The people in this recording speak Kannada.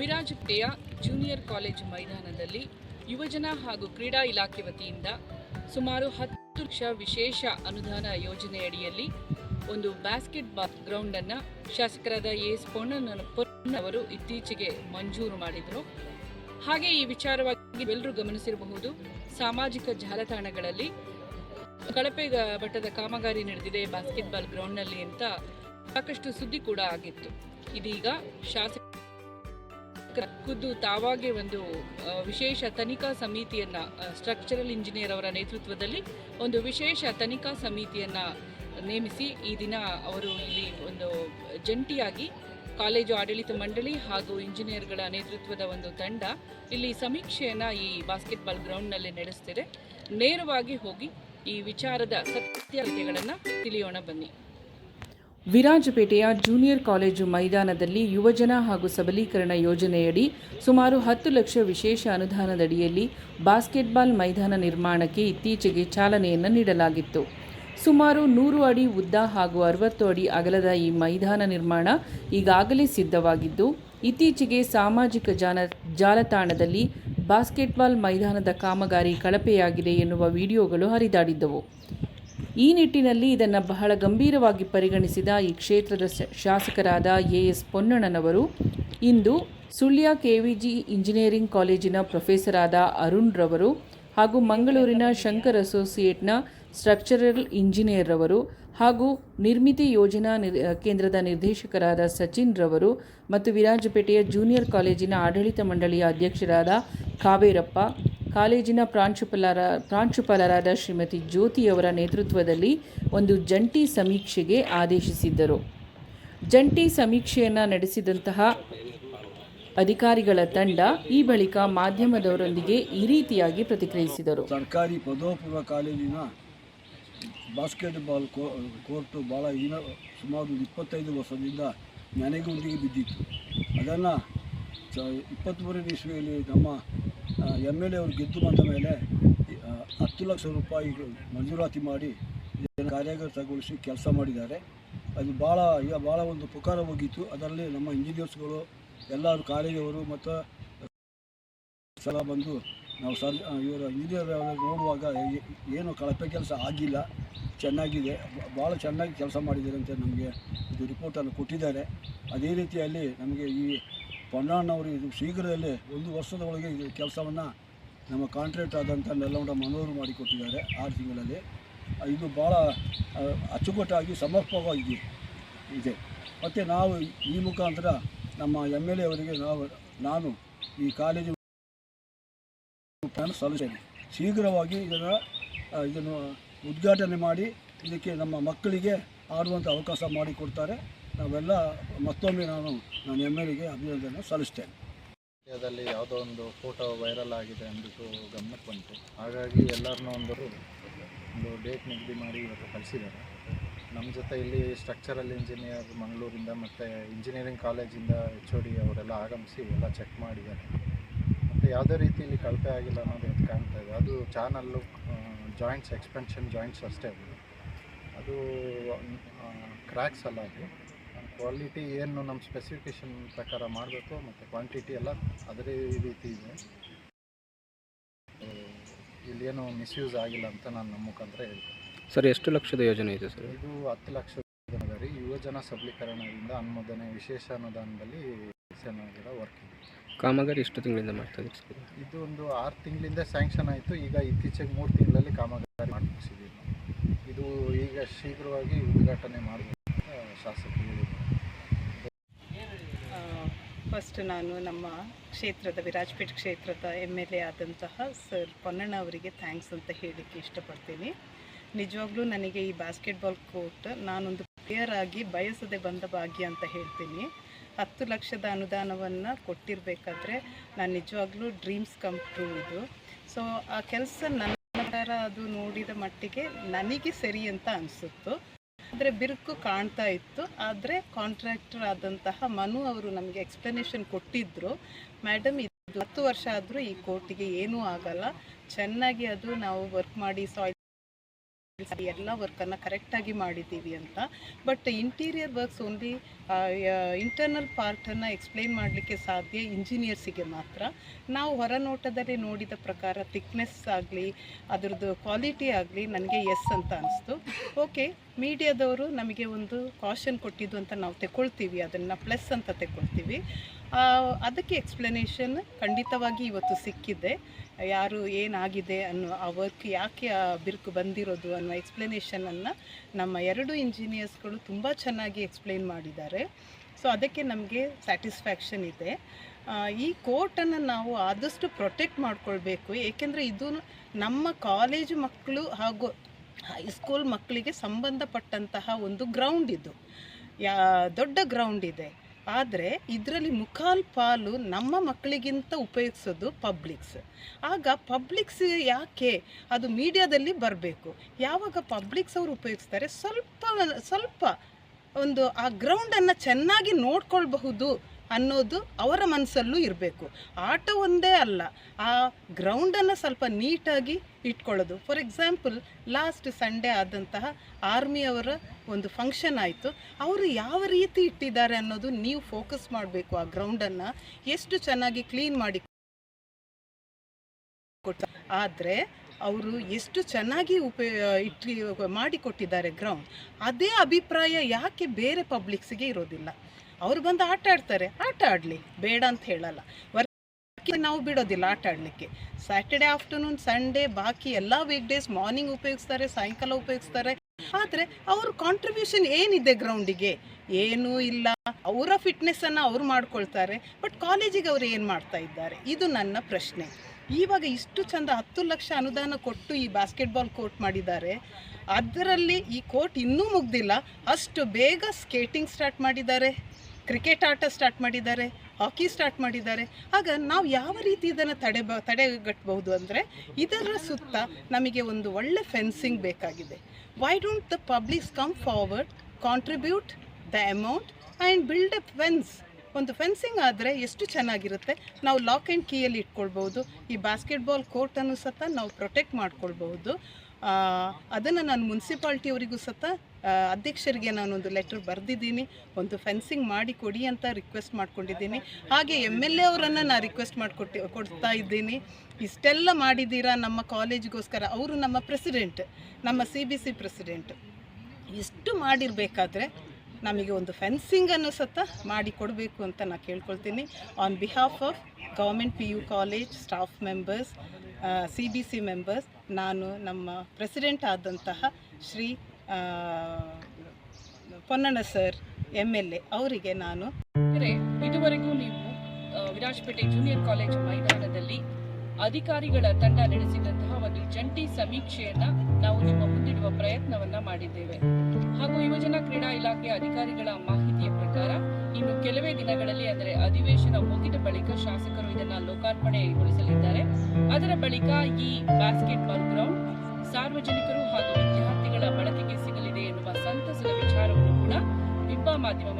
ವಿರಾಜಪೇಟೆಯ ಜೂನಿಯರ್ ಕಾಲೇಜು ಮೈದಾನದಲ್ಲಿ ಯುವಜನ ಹಾಗೂ ಕ್ರೀಡಾ ಇಲಾಖೆ ವತಿಯಿಂದ ಸುಮಾರು ಹತ್ತು ಲಕ್ಷ ವಿಶೇಷ ಅನುದಾನ ಯೋಜನೆಯಡಿಯಲ್ಲಿ ಒಂದು ಬ್ಯಾಸ್ಕೆಟ್ಬಾಲ್ ಗ್ರೌಂಡ್ ಅನ್ನ ಶಾಸಕರಾದ ಎಸ್ ಪೊನ್ನ ಅವರು ಇತ್ತೀಚೆಗೆ ಮಂಜೂರು ಮಾಡಿದರು. ಹಾಗೆ ಈ ವಿಚಾರವಾಗಿ ಎಲ್ಲರೂ ಗಮನಿಸಿರಬಹುದು, ಸಾಮಾಜಿಕ ಜಾಲತಾಣಗಳಲ್ಲಿ ಕಳಪೆ ಮಟ್ಟದ ಕಾಮಗಾರಿ ನಡೆದಿದೆ ಬಾಸ್ಕೆಟ್ ಬಾಲ್ ಗ್ರೌಂಡ್ನಲ್ಲಿ ಅಂತ ಸಾಕಷ್ಟು ಸುದ್ದಿ ಕೂಡ ಆಗಿತ್ತು. ಇದೀಗ ಶಾಸಕ ಖುದ್ದು ತಾವಾಗೆ ಒಂದು ವಿಶೇಷ ತನಿಖಾ ಸಮಿತಿಯನ್ನ ಸ್ಟ್ರಕ್ಚರಲ್ ಇಂಜಿನಿಯರ್ ಅವರ ನೇತೃತ್ವದಲ್ಲಿ ಒಂದು ವಿಶೇಷ ತನಿಖಾ ಸಮಿತಿಯನ್ನ ನೇಮಿಸಿ ಈ ದಿನ ಅವರು ಇಲ್ಲಿ ಒಂದು ಜಂಟಿಯಾಗಿ ಕಾಲೇಜು ಆಡಳಿತ ಮಂಡಳಿ ಹಾಗೂ ಇಂಜಿನಿಯರ್ಗಳ ನೇತೃತ್ವದ ಒಂದು ತಂಡ ಇಲ್ಲಿ ಸಮೀಕ್ಷೆಯನ್ನ ಈ ಬಾಸ್ಕೆಟ್ಬಾಲ್ ಗ್ರೌಂಡ್ನಲ್ಲಿ ನಡೆಸ್ತಿದೆ. ನೇರವಾಗಿ ಹೋಗಿ ಈ ವಿಚಾರದ ಸತ್ಯತೆಗಳನ್ನು ತಿಳಿಯೋಣ ಬನ್ನಿ. ವಿರಾಜಪೇಟೆಯ ಜೂನಿಯರ್ ಕಾಲೇಜು ಮೈದಾನದಲ್ಲಿ ಯುವಜನ ಹಾಗೂ ಸಬಲೀಕರಣ ಯೋಜನೆಯಡಿ ಸುಮಾರು ಹತ್ತು ಲಕ್ಷ ವಿಶೇಷ ಅನುದಾನದಡಿಯಲ್ಲಿ ಬಾಸ್ಕೆಟ್ಬಾಲ್ ಮೈದಾನ ನಿರ್ಮಾಣಕ್ಕೆ ಇತ್ತೀಚೆಗೆ ಚಾಲನೆಯನ್ನು ನೀಡಲಾಗಿತ್ತು. ಸುಮಾರು ನೂರು ಅಡಿ ಉದ್ದ ಹಾಗೂ ಅರವತ್ತು ಅಡಿ ಅಗಲದ ಈ ಮೈದಾನ ನಿರ್ಮಾಣ ಈಗಾಗಲೇ ಸಿದ್ಧವಾಗಿದ್ದು, ಇತ್ತೀಚೆಗೆ ಸಾಮಾಜಿಕ ಜಾಲ ಜಾಲತಾಣದಲ್ಲಿ ಬಾಸ್ಕೆಟ್ಬಾಲ್ ಮೈದಾನದ ಕಾಮಗಾರಿ ಕಳಪೆಯಾಗಿದೆ ಎನ್ನುವ ವಿಡಿಯೋಗಳು ಹರಿದಾಡಿದ್ದವು. ಈ ನಿಟ್ಟಿನಲ್ಲಿ ಇದನ್ನು ಬಹಳ ಗಂಭೀರವಾಗಿ ಪರಿಗಣಿಸಿದ ಈ ಕ್ಷೇತ್ರದ ಶಾಸಕರಾದ ಎ ಎಸ್ ಪೊನ್ನಣ್ಣನವರು, ಇಂದು ಸುಳ್ಯ ಕೆವಿಜಿ ಇಂಜಿನಿಯರಿಂಗ್ ಕಾಲೇಜಿನ ಪ್ರೊಫೆಸರ್ ಆದ ಅರುಣ್ ರವರು ಹಾಗೂ ಮಂಗಳೂರಿನ ಶಂಕರ್ ಅಸೋಸಿಯೇಟ್ನ ಸ್ಟ್ರಕ್ಚರಲ್ ಇಂಜಿನಿಯರ್ ರವರು ಹಾಗೂ ನಿರ್ಮಿತಿ ಯೋಜನಾ ಕೇಂದ್ರದ ನಿರ್ದೇಶಕರಾದ ಸಚಿನ್ ರವರು ಮತ್ತು ವಿರಾಜಪೇಟೆಯ ಜೂನಿಯರ್ ಕಾಲೇಜಿನ ಆಡಳಿತ ಮಂಡಳಿಯ ಅಧ್ಯಕ್ಷರಾದ ಕಾವೇರಪ್ಪ ಕಾಲೇಜಿನ ಪ್ರಾಂಶುಪಾಲರ, ಪ್ರಾಂಶುಪಾಲರಾದ ಶ್ರೀಮತಿ ಜ್ಯೋತಿಯವರ ನೇತೃತ್ವದಲ್ಲಿ ಒಂದು ಜಂಟಿ ಸಮೀಕ್ಷೆಗೆ ಆದೇಶಿಸಿದ್ದರು. ಜಂಟಿ ಸಮೀಕ್ಷೆಯನ್ನು ನಡೆಸಿದಂತಹ ಅಧಿಕಾರಿಗಳ ತಂಡ ಈ ಬಳಿಕ ಮಾಧ್ಯಮದವರೊಂದಿಗೆ ಈ ರೀತಿಯಾಗಿ ಪ್ರತಿಕ್ರಿಯಿಸಿದರು. ಸರ್ಕಾರಿ ಪದೋಪೂರ್ವ ಕಾಲೇಜಿನ ಬಾಸ್ಕೆಟ್ಬಾಲ್ ಕೋರ್ಟು ಭಾಳ ಇನ ಸುಮಾರು ಇಪ್ಪತ್ತೈದು ವರ್ಷದಿಂದ ನೆನೆಗುಂದಿಗೆ ಬಿದ್ದಿತ್ತು. ಅದನ್ನು ಇಪ್ಪತ್ತ್ಮೂರನೇ ಇಸ್ವಿಯಲ್ಲಿ ನಮ್ಮ ಎಂ ಎಲ್ ಎ ಅವರು ಗೆದ್ದು ಬಂದ ಮೇಲೆ ಹತ್ತು ಲಕ್ಷ ರೂಪಾಯಿ ಮಂಜೂರಾತಿ ಮಾಡಿ ಕಾರ್ಯಗತಗೊಳಿಸಿ ಕೆಲಸ ಮಾಡಿದ್ದಾರೆ. ಅದು ಭಾಳ, ಈಗ ಭಾಳ ಒಂದು ಪುಕಾರ ಹೋಗಿತ್ತು. ಅದರಲ್ಲಿ ನಮ್ಮ ಇಂಜಿನಿಯರ್ಸ್ಗಳು ಎಲ್ಲರೂ ಕಾಲೇಜವರು ಮತ್ತು ಸಲ ಬಂದು ನಾವು ಸರ್ ಇವರ ಇಂಜಿನಿಯರ್ ನೋಡುವಾಗ ಏನು ಕಳಪೆ ಕೆಲಸ ಆಗಿಲ್ಲ. ಚೆನ್ನಾಗಿದೆ. ಭಾಳ ಚೆನ್ನಾಗಿ ಕೆಲಸ ಮಾಡಿದ್ದಾರೆ ಅಂತ ನಮಗೆ ಇದು ರಿಪೋರ್ಟನ್ನು ಕೊಟ್ಟಿದ್ದಾರೆ. ಅದೇ ರೀತಿಯಲ್ಲಿ ನಮಗೆ ಈ ಪೊನ್ನಣ್ಣವರು ಇದು ಶೀಘ್ರದಲ್ಲೇ ಒಂದು ವರ್ಷದ ಒಳಗೆ ಇದು ಕೆಲಸವನ್ನು ನಮ್ಮ ಕಾಂಟ್ರಾಕ್ಟ್ ಆದಂಥ ನೆಲವನ್ನು ಮನೋರು ಮಾಡಿಕೊಟ್ಟಿದ್ದಾರೆ ಆರು ತಿಂಗಳಲ್ಲಿ. ಇದು ಭಾಳ ಅಚ್ಚುಕಟ್ಟಾಗಿ ಸಮರ್ಪಕವಾಗಿ ಇದೆ. ಮತ್ತು ನಾವು ಈ ಮುಖಾಂತರ ನಮ್ಮ ಎಂ ಎಲ್ ಎ ಅವರಿಗೆ ನಾವು, ನಾನು ಈ ಕಾಲೇಜು ಸಲ್ಲಿಸ್ತೇನೆ. ಶೀಘ್ರವಾಗಿ ಇದನ್ನು ಇದನ್ನು ಉದ್ಘಾಟನೆ ಮಾಡಿ ಇದಕ್ಕೆ ನಮ್ಮ ಮಕ್ಕಳಿಗೆ ಆಡುವಂಥ ಅವಕಾಶ ಮಾಡಿಕೊಡ್ತಾರೆ. ನಾವೆಲ್ಲ ಮತ್ತೊಮ್ಮೆ ನಾನು ನಾನು ಎಂ ಎಲ್ ಎಗೆ ಅಭಿನಂದನೆ ಸಲ್ಲಿಸ್ತೇನೆ. ಮೀಡಿಯಾದಲ್ಲಿ ಯಾವುದೋ ಒಂದು ಫೋಟೋ ವೈರಲ್ ಆಗಿದೆ ಅಂದ್ಬಿಟ್ಟು ಗಮನಕ್ಕೆ ಬಂತು. ಹಾಗಾಗಿ ಎಲ್ಲರನ್ನೂ ಒಂದರು ಒಂದು ಡೇಟ್ ನಿಗದಿ ಮಾಡಿ ಇವತ್ತು ಕಳಿಸಿದ್ದಾರೆ. ನಮ್ಮ ಜೊತೆ ಇಲ್ಲಿ ಸ್ಟ್ರಕ್ಚರಲ್ ಇಂಜಿನಿಯರ್ ಮಂಗಳೂರಿಂದ ಮತ್ತು ಇಂಜಿನಿಯರಿಂಗ್ ಕಾಲೇಜಿಂದ ಎಚ್ ಒ ಡಿ ಅವರೆಲ್ಲ ಆಗಮಿಸಿ ಎಲ್ಲ ಚೆಕ್ ಮಾಡಿದ್ದಾರೆ. ಮತ್ತು ಯಾವುದೇ ರೀತಿ ಇಲ್ಲಿ ಕಳಪೆ ಆಗಿಲ್ಲ ಅನ್ನೋದು ಅದು ಕಾಣ್ತಾ ಇದೆ. ಅದು ಚಾನಲ್ಲು ಜಾಯಿಂಟ್ಸ್ ಎಕ್ಸ್ಪೆನ್ಷನ್ ಜಾಯಿಂಟ್ಸ್ ಅಷ್ಟೇ ಅದು. ಕ್ರ್ಯಾಕ್ಸ್ ಅಲ್ಲ ಅದು. ಕ್ವಾಲಿಟಿ ಏನು ನಮ್ಮ ಸ್ಪೆಸಿಫಿಕೇಷನ್ ಪ್ರಕಾರ ಮಾಡಬೇಕು ಮತ್ತು ಕ್ವಾಂಟಿಟಿ ಎಲ್ಲ ಅದೇ ರೀತಿ ಇದೆ. ಇಲ್ಲೇನು ಮಿಸ್ಯೂಸ್ ಆಗಿಲ್ಲ ಅಂತ ನಾನು ನಮ್ಮ ಮುಖಾಂತರ ಹೇಳ್ತೀನಿ. ಸರ್ ಎಷ್ಟು ಲಕ್ಷದ ಯೋಜನೆ ಇದೆ ಸರ್? ಇದು ಹತ್ತು ಲಕ್ಷ ರೀ. ಯುವಜನ ಸಬಲೀಕರಣದಿಂದ ಅನುಮೋದನೆ ವಿಶೇಷ ಅನುದಾನದಲ್ಲಿ ಚೆನ್ನಾಗಿರೋ ವರ್ಕ್ ಇದೆ. ಕಾಮಗಾರಿ ಎಷ್ಟು ತಿಂಗಳಿಂದ ಮಾಡ್ತಾ ಇದೆ ಸರ್? ಇದು ಒಂದು ಆರು ತಿಂಗಳಿಂದ ಸ್ಯಾಂಕ್ಷನ್ ಆಯಿತು. ಈಗ ಇತ್ತೀಚೆಗೆ ಮೂರು ತಿಂಗಳಲ್ಲಿ ಕಾಮಗಾರಿ ಮಾಡಿ ಮುಗಿಸಿದ್ದೀವಿ. ಇದು ಈಗ ಶೀಘ್ರವಾಗಿ ಉದ್ಘಾಟನೆ ಮಾಡಬೇಕು ಅಂತ ಶಾಸಕರು ಹೇಳಿದ್ದಾರೆ. ಫಸ್ಟ್ ನಾನು ನಮ್ಮ ಕ್ಷೇತ್ರದ, ವಿರಾಜ್ಪೇಟ್ ಕ್ಷೇತ್ರದ ಎಂ ಎಲ್ ಎ ಆದಂತಹ ಸರ್ ಪೊನ್ನಣ್ಣ ಅವರಿಗೆ ಥ್ಯಾಂಕ್ಸ್ ಅಂತ ಹೇಳಲಿಕ್ಕೆ ಇಷ್ಟಪಡ್ತೀನಿ. ನಿಜವಾಗ್ಲೂ ನನಗೆ ಈ ಬಾಸ್ಕೆಟ್ಬಾಲ್ ಕೋರ್ಟ್ ನಾನೊಂದು ಪ್ಲೇಯರ್ ಆಗಿ ಬಯಸದೆ ಬಂದ ಭಾಗ್ಯ ಅಂತ ಹೇಳ್ತೀನಿ. ಹತ್ತು ಲಕ್ಷದ ಅನುದಾನವನ್ನು ಕೊಟ್ಟಿರಬೇಕಾದ್ರೆ ನಾನು ನಿಜವಾಗ್ಲೂ ಡ್ರೀಮ್ಸ್ ಕಮ್ ಟ್ರೂ ಇದು. ಸೊ ಆ ಕೆಲಸ ನನ್ನ ಅದು ನೋಡಿದ ಮಟ್ಟಿಗೆ ನನಗೆ ಸರಿ ಅಂತ ಅನಿಸುತ್ತು. ಆದರೆ ಬಿರುಕು ಕಾಣ್ತಾ ಇತ್ತು. ಆದರೆ ಕಾಂಟ್ರಾಕ್ಟರ್ ಆದಂತಹ ಮನು ಅವರು ನಮಗೆ ಎಕ್ಸ್ಪ್ಲನೇಷನ್ ಕೊಟ್ಟಿದ್ದರು ಮೇಡಮ್ ಇದು ಹತ್ತು ವರ್ಷ ಆದರೂ ಈ ಕೋರ್ಟಿಗೆ ಏನೂ ಆಗಲ್ಲ. ಚೆನ್ನಾಗಿ ಅದು ನಾವು ವರ್ಕ್ ಮಾಡಿ ಸಾಯಿಲ್ ಎಲ್ಲ ವರ್ಕನ್ನು ಕರೆಕ್ಟಾಗಿ ಮಾಡಿದ್ದೀವಿ ಅಂತ. But interior works only internal ಪಾರ್ಟನ್ನು explain ಮಾಡಲಿಕ್ಕೆ ಸಾಧ್ಯ ಇಂಜಿನಿಯರ್ಸಿಗೆ ಮಾತ್ರ. ನಾವು ಹೊರನೋಟದಲ್ಲಿ ನೋಡಿದ ಪ್ರಕಾರ ಥಿಕ್ನೆಸ್ ಆಗಲಿ, ಅದರದ್ದು ಕ್ವಾಲಿಟಿ ಆಗಲಿ ನನಗೆ ಎಸ್ ಅಂತ ಅನಿಸ್ತು. ಓಕೆ, ಮೀಡಿಯಾದವರು ನಮಗೆ ಒಂದು ಕಾಷನ್ ಕೊಟ್ಟಿದ್ದು ಅಂತ ನಾವು ತಗೊಳ್ತೀವಿ ಅದನ್ನು ಪ್ಲಸ್ ಅಂತ ತಗೊಳ್ತೀವಿ ಅದಕ್ಕೆ ಎಕ್ಸ್ಪ್ಲನೇಷನ್ ಖಂಡಿತವಾಗಿ ಇವತ್ತು ಸಿಕ್ಕಿದೆ. ಯಾರು ಏನಾಗಿದೆ ಅನ್ನೋ, ಆ ವರ್ಕ್ ಯಾಕೆ ಆ ಬಿರುಕು ಬಂದಿರೋದು ಅನ್ನೋ ಎಕ್ಸ್ಪ್ಲನೇಷನನ್ನು ನಮ್ಮ ಎರಡು ಇಂಜಿನಿಯರ್ಸ್ಗಳು ತುಂಬ ಚೆನ್ನಾಗಿ ಎಕ್ಸ್ಪ್ಲೈನ್ ಮಾಡಿದ್ದಾರೆ. ಸೊ ಅದಕ್ಕೆ ನಮಗೆ ಸ್ಯಾಟಿಸ್ಫ್ಯಾಕ್ಷನ್ ಇದೆ. ಈ ಕೋರ್ಟನ್ನು ನಾವು ಆದಷ್ಟು ಪ್ರೊಟೆಕ್ಟ್ ಮಾಡಿಕೊಳ್ಬೇಕು. ಏಕೆಂದರೆ ಇದು ನಮ್ಮ ಕಾಲೇಜು ಮಕ್ಕಳು ಹಾಗೂ ಹೈಸ್ಕೂಲ್ ಮಕ್ಕಳಿಗೆ ಸಂಬಂಧಪಟ್ಟಂತಹ ಒಂದು ಗ್ರೌಂಡ್ ಇದು. ಯಾ, ದೊಡ್ಡ ಗ್ರೌಂಡ್ ಇದೆ. ಆದರೆ ಇದರಲ್ಲಿ ಮುಖಾಲ್ ಪಾಲು ನಮ್ಮ ಮಕ್ಕಳಿಗಿಂತ ಉಪಯೋಗಿಸೋದು ಪಬ್ಲಿಕ್ಸ್ ಆಗ ಪಬ್ಲಿಕ್ಸ್ ಯಾಕೆ ಅದು ಮೀಡಿಯಾದಲ್ಲಿ ಬರಬೇಕು? ಯಾವಾಗ ಪಬ್ಲಿಕ್ಸ್ ಅವರು ಉಪಯೋಗಿಸ್ತಾರೆ? ಸ್ವಲ್ಪ ಸ್ವಲ್ಪ ಒಂದು ಆ ಗ್ರೌಂಡನ್ನು ಚೆನ್ನಾಗಿ ನೋಡ್ಕೊಳ್ಬಹುದು ಅನ್ನೋದು ಅವರ ಮನಸ್ಸಲ್ಲೂ ಇರಬೇಕು. ಆಟ ಒಂದೇ ಅಲ್ಲ, ಆ ಗ್ರೌಂಡನ್ನು ಸ್ವಲ್ಪ ನೀಟಾಗಿ ಇಟ್ಕೊಳ್ಳೋದು. ಫಾರ್ ಎಕ್ಸಾಂಪಲ್ ಲಾಸ್ಟ್ ಸಂಡೇ ಆದಂತಹ ಆರ್ಮಿಯವರ ಒಂದು ಫಂಕ್ಷನ್ ಆಯಿತು. ಅವರು ಯಾವ ರೀತಿ ಇಟ್ಟಿದ್ದಾರೆ ಅನ್ನೋದು ನೀವು ಫೋಕಸ್ ಮಾಡಬೇಕು ಆ ಗ್ರೌಂಡನ್ನು ಎಷ್ಟು ಚೆನ್ನಾಗಿ ಕ್ಲೀನ್ ಮಾಡಿ ಕೊಟ್ಟ, ಆದರೆ ಅವರು ಎಷ್ಟು ಚೆನ್ನಾಗಿ ಉಪಯೋಗ ಇಟ್ಟಿ ಮಾಡಿಕೊಟ್ಟಿದ್ದಾರೆ ಗ್ರೌಂಡ್ ಅದೇ ಅಭಿಪ್ರಾಯ ಯಾಕೆ ಬೇರೆ ಪಬ್ಲಿಕ್ಸಿಗೆ ಇರೋದಿಲ್ಲ. ಅವ್ರು ಬಂದು ಆಟ ಆಡ್ತಾರೆ. ಆಟ ಆಡಲಿ. ಬೇಡ ಅಂತ ಹೇಳಲ್ಲ. ನಾವು ಬಿಡೋದಿಲ್ಲ ಆಟ ಆಡಲಿಕ್ಕೆ. ಸ್ಯಾಟರ್ಡೆ ಆಫ್ಟರ್ನೂನ್ ಸಂಡೇ ಬಾಕಿ ಎಲ್ಲ ವೀಕ್ ಡೇಸ್ ಮಾರ್ನಿಂಗ್ ಉಪಯೋಗಿಸ್ತಾರೆ, ಸಾಯಂಕಾಲ ಉಪಯೋಗಿಸ್ತಾರೆ. ಆದರೆ ಅವ್ರ ಕಾಂಟ್ರಿಬ್ಯೂಷನ್ ಏನಿದೆ ಗ್ರೌಂಡಿಗೆ ಏನೂ ಇಲ್ಲ. ಅವರ ಫಿಟ್ನೆಸ್ಸನ್ನು ಅವ್ರು ಮಾಡ್ಕೊಳ್ತಾರೆ. ಬಟ್ ಕಾಲೇಜಿಗೆ ಅವ್ರು ಏನು ಮಾಡ್ತಾ ಇದ್ದಾರೆ? ಇದು ನನ್ನ ಪ್ರಶ್ನೆ. ಇವಾಗ ಇಷ್ಟು ಚಂದ ಹತ್ತು ಲಕ್ಷ ಅನುದಾನ ಕೊಟ್ಟು ಈ ಬಾಸ್ಕೆಟ್ಬಾಲ್ ಕೋರ್ಟ್ ಮಾಡಿದ್ದಾರೆ. ಅದರಲ್ಲಿ ಈ ಕೋರ್ಟ್ ಇನ್ನೂ ಮುಗ್ದಿಲ್ಲ. ಅಷ್ಟು ಬೇಗ ಸ್ಕೇಟಿಂಗ್ ಸ್ಟಾರ್ಟ್ ಮಾಡಿದ್ದಾರೆ. ಕ್ರಿಕೆಟ್ ಆಟ ಸ್ಟಾರ್ಟ್ ಮಾಡಿದ್ದಾರೆ ಹಾಕಿ ಸ್ಟಾರ್ಟ್ ಮಾಡಿದ್ದಾರೆ. ಆಗ ನಾವು ಯಾವ ರೀತಿ ಇದನ್ನು ತಡೆ ತಡೆಗಟ್ಟಬಹುದು ಅಂದರೆ ಇದರ ಸುತ್ತ ನಮಗೆ ಒಂದು ಒಳ್ಳೆ ಫೆನ್ಸಿಂಗ್ ಬೇಕಾಗಿದೆ. Why don't the publics come forward contribute the amount and build up fence ಒಂದು ಫೆನ್ಸಿಂಗ್ ಆದರೆ ಎಷ್ಟು ಚೆನ್ನಾಗಿರುತ್ತೆ, ನಾವು ಲಾಕ್ ಆ್ಯಂಡ್ ಕೀಯಲ್ಲಿ ಇಟ್ಕೊಳ್ಬೋದು ಈ ಬಾಸ್ಕೆಟ್ಬಾಲ್ ಕೋರ್ಟನ್ನು ಸತ ನಾವು ಪ್ರೊಟೆಕ್ಟ್ ಮಾಡ್ಕೊಳ್ಬಹುದು. ಅದನ್ನು ನಾನು ಮುನ್ಸಿಪಾಲ್ಟಿಯವರಿಗೂ ಸತ ಅಧ್ಯಕ್ಷರಿಗೆ ನಾನೊಂದು ಲೆಟ್ರ್ ಬರೆದಿದ್ದೀನಿ. ಒಂದು ಫೆನ್ಸಿಂಗ್ ಮಾಡಿ ಕೊಡಿ ಅಂತ ರಿಕ್ವೆಸ್ಟ್ ಮಾಡ್ಕೊಂಡಿದ್ದೀನಿ. ಹಾಗೆ ಎಂ ಎಲ್ ಎ ಅವರನ್ನು ನಾನು ರಿಕ್ವೆಸ್ಟ್ ಮಾಡಿಕೊಟ್ಟು, ಕೊಡ್ತಾ ಇದ್ದೀನಿ. ಇಷ್ಟೆಲ್ಲ ಮಾಡಿದ್ದೀರಾ ನಮ್ಮ ಕಾಲೇಜಿಗೋಸ್ಕರ ಅವರು ನಮ್ಮ ಪ್ರೆಸಿಡೆಂಟ್ ನಮ್ಮ ಸಿ ಬಿ ಸಿ ಪ್ರೆಸಿಡೆಂಟ್ ಇಷ್ಟು ಮಾಡಿರಬೇಕಾದ್ರೆ ನಮಗೆ ಒಂದು ಫೆನ್ಸಿಂಗನ್ನು ಸತ ಮಾಡಿ ಕೊಡಬೇಕು ಅಂತ ನಾನು ಕೇಳ್ಕೊಳ್ತೀನಿ. On behalf of government P U college staff members C B C members ನಾನು ನಮ್ಮ ಪ್ರೆಸಿಡೆಂಟ್ ಆದಂತಹ ಶ್ರೀ ಆ, Ponnanna sir M L A ಅವರಿಗೆ ನಾನು ಇದುವರೆಗೂ ನೀವು ವಿರಾಜಪೇಟೆ ಜೂನಿಯರ್ ಕಾಲೇಜ್ ಮೈದಾನದಲ್ಲಿ ಅಧಿಕಾರಿಗಳ ತಂಡ ನಡೆಸಿದಂತಹ ಒಂದು ಜಂಟಿ ಸಮೀಕ್ಷೆಯನ್ನ ನಾವು ನಿಮ್ಮ ಮುಂದಿಡುವ ಪ್ರಯತ್ನವನ್ನ ಮಾಡಿದ್ದೇವೆ. ಹಾಗೂ ಯುವಜನ ಕ್ರೀಡಾ ಇಲಾಖೆಯ ಅಧಿಕಾರಿಗಳ ಮಾಹಿತಿಯ ಪ್ರಕಾರ ಇನ್ನು ಕೆಲವೇ ದಿನಗಳಲ್ಲಿ ಅಂದರೆ ಅಧಿವೇಶನ ಮುಗಿದ ಬಳಿಕ ಶಾಸಕರು ಇದನ್ನ ಲೋಕಾರ್ಪಣೆಗೊಳಿಸಲಿದ್ದಾರೆ. ಅದರ ಬಳಿಕ ಈ ಬಾಸ್ಕೆಟ್ಬಾಲ್ ಗ್ರೌಂಡ್ ಸಾರ್ವಜನಿಕರು ಹಾಗೂ ವಿದ್ಯಾರ್ಥಿಗಳ ಬಳಕೆಗೆ ಸಿಗಲಿದೆ ಎನ್ನುವ ಸಂತಸದ ವಿಚಾರವನ್ನು ಕೂಡ ಬಿಬ್ಬ ಮಾಧ್ಯಮ